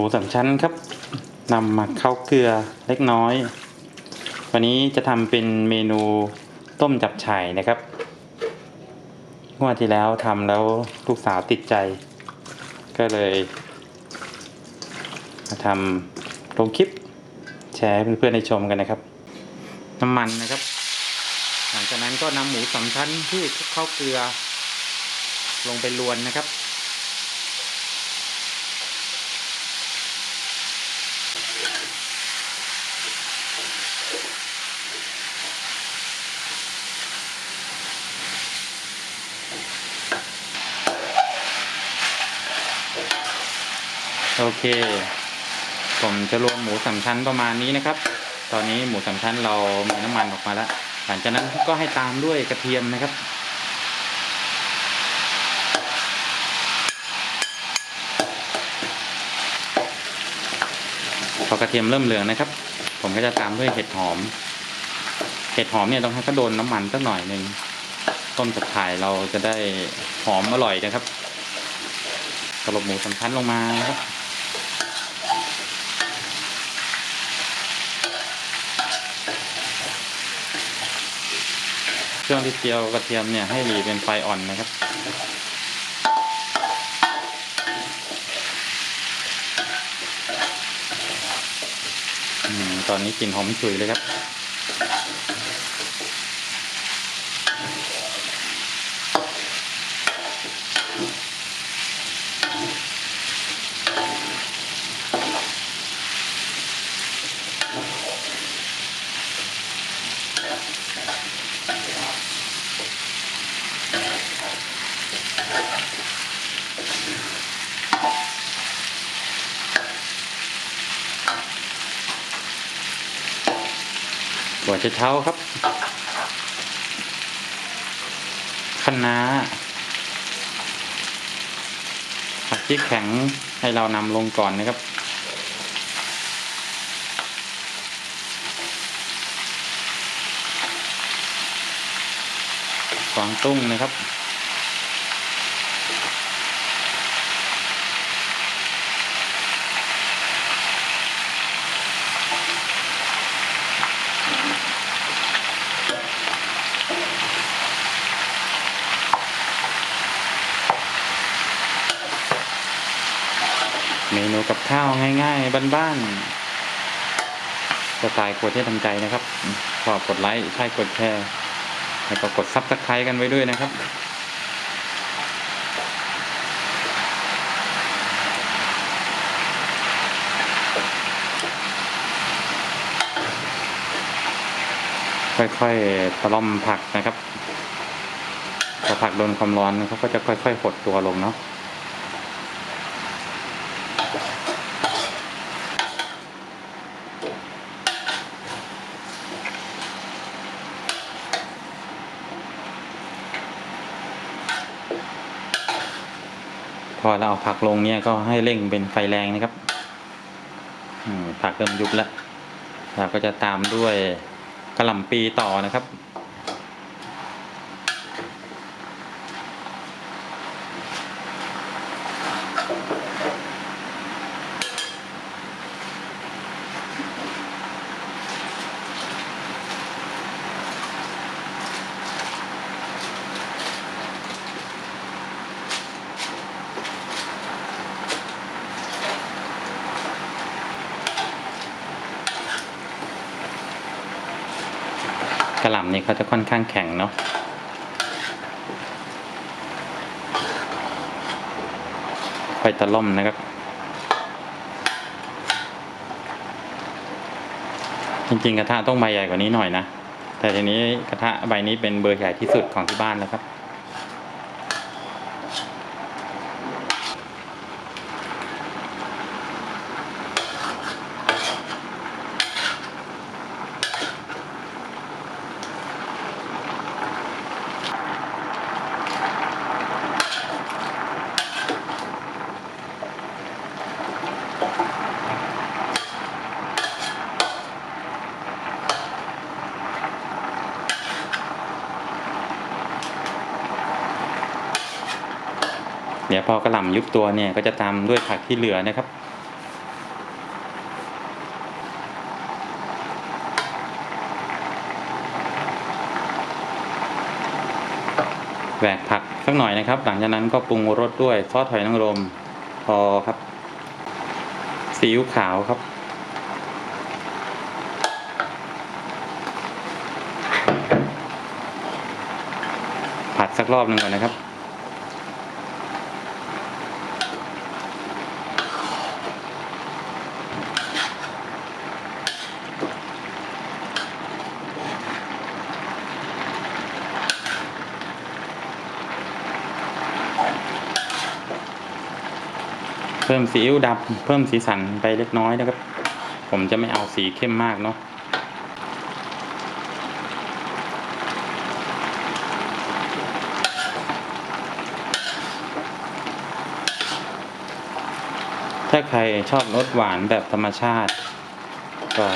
หมูสามชั้นครับนำมาเข้าเกลือเล็กน้อย วันนี้จะทำเป็นเมนูต้มจับฉ่ายนะครับงวดที่แล้วทำแล้วลูกสาวติดใจ ก็เลยมาทำลงคลิปแชร์ให้เพื่อนๆได้ชมกันนะครับ น้ำมันนะครับ หลังจากนั้นก็นำหมูสามชั้นที่เข้าเกลือลงไปลวนนะครับ โอเค ผมจะรวมหมูสามชั้นประมาณนี้นะครับ ตอนนี้หมูสามชั้นเรามีน้ำมันออกมาแล้ว หลังจากนั้นก็ให้ตามด้วยกระเทียมนะครับ พอกระเทียมเริ่มเหลืองนะครับ ผมก็จะตามด้วยเห็ดหอม เห็ดหอมเนี่ยต้องให้เขาโดนน้ำมันสักหน่อยหนึ่งต้มจับถ่ายเราจะได้หอมอร่อยนะครับตลบหมูสามชั้นลงมานะครับ ช่วงที่เจียวกระเทียมเนี่ยให้หลีเป็นไฟอ่อนนะครับอืมตอนนี้กลิ่นหอมฉุยเลยครับ หัวจะเท้าครับคะน้าผักที่แข็งให้เรานำลงก่อนนะครับกวางตุ้งนะครับ เมนูกับข้าวง่ายๆบ้านๆสไตล์ครัวที่ทำใจนะครับขอบกดไลค์ใช่กดแชร์แล้วก็กดซับสไครต์กันไว้ด้วยนะครับค่อยๆตะล่อมผักนะครับ พอผักโดนความร้อนเขาก็จะค่อยๆหดตัวลงเนาะ พอเราเอาผักลงเนี่ยก็ให้เร่งเป็นไฟแรงนะครับผักเริ่มยุบแล้วเราก็จะตามด้วยกระหล่ำปีต่อนะครับ หล่ำนี่เขาจะค่อนข้างแข็งเนาะไฟตะล่อมนะครับ จริงๆ กระทะต้องใบใหญ่กว่านี้หน่อยนะ แต่ทีนี้กระทะใบนี้เป็นเบอร์ใหญ่ที่สุดของที่บ้านแล้วครับ เดี๋ยวพอกระหล่ำยุบตัวเนี่ยก็จะตามด้วยผักที่เหลือนะครับ แหวกผักสักหน่อยนะครับ หลังจากนั้นก็ปรุงรสด้วยซอสหอยนางรมพอครับซีอิ๊วขาวครับผัดสักรอบหนึ่งก่อนนะครับ พิ่มซีอิ๊วดำเพิ่มสีสันไปเล็กน้อยนะครับ ผมจะไม่เอาสีเข้มมากเนาะถ้าใครชอบรสหวานแบบธรรมชาติ ก็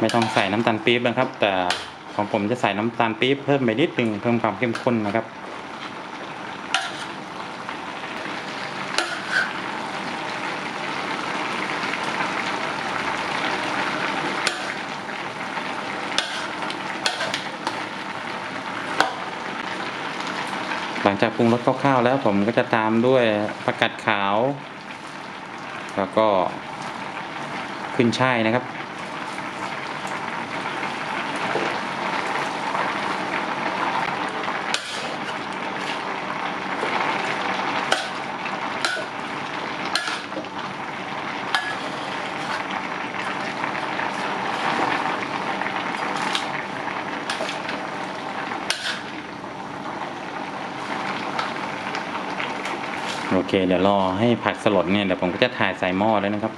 ไม่ต้องใส่น้ำตาลปี๊บนะครับ แต่ของผมจะใส่น้ำตาลปี๊บเพิ่มไปนิดนึงเพิ่มความเข้มข้นนะครับ งจากปรุงรสคร่าวๆแล้วผมก็จะตามด้วยผักกาดขาว แล้วก็ขึ้นช่ายนะครับ โอเค เดี๋ยวรอให้ผักสลดเนี่ยเดี๋ยวผมก็จะถ่ายใส่หม้อแล้วนะครับ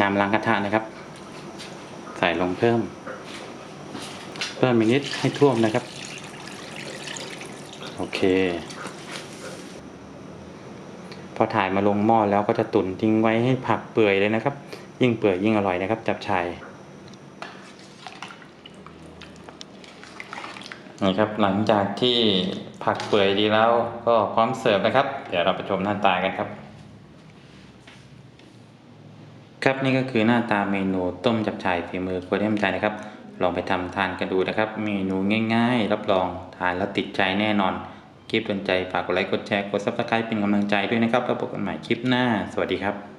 น้ำล้างกระทะนะครับ ใส่ลงเพิ่ม เพิ่มอีกนิดให้ท่วมนะครับ โอเค พอถ่ายมาลงหม้อแล้วก็จะตุนทิ้งไว้ให้ผักเปื่อยเลยนะครับ ยิ่งเปื่อยยิ่งอร่อยนะครับ จับชายนี่ครับหลังจากที่ผักเปื่อยดีแล้วก็พร้อมเสิร์ฟนะครับ เดี๋ยวเราไปชมหน้าตากันครับ ครับนี่ก็คือหน้าตาเมนูต้มจับฉ่ายฝีมือครัวเทมใจนะครับ ลองไปทำทานกันดูนะครับ เมนูง่าย ๆ รับรองทานแล้วติดใจแน่นอน คลิปโดนใจฝากกดไลค์กดแชร์กดซับสไครป์เป็นกำลังใจด้วยนะครับแล้วพบกันใหม่คลิปหน้า สวัสดีครับ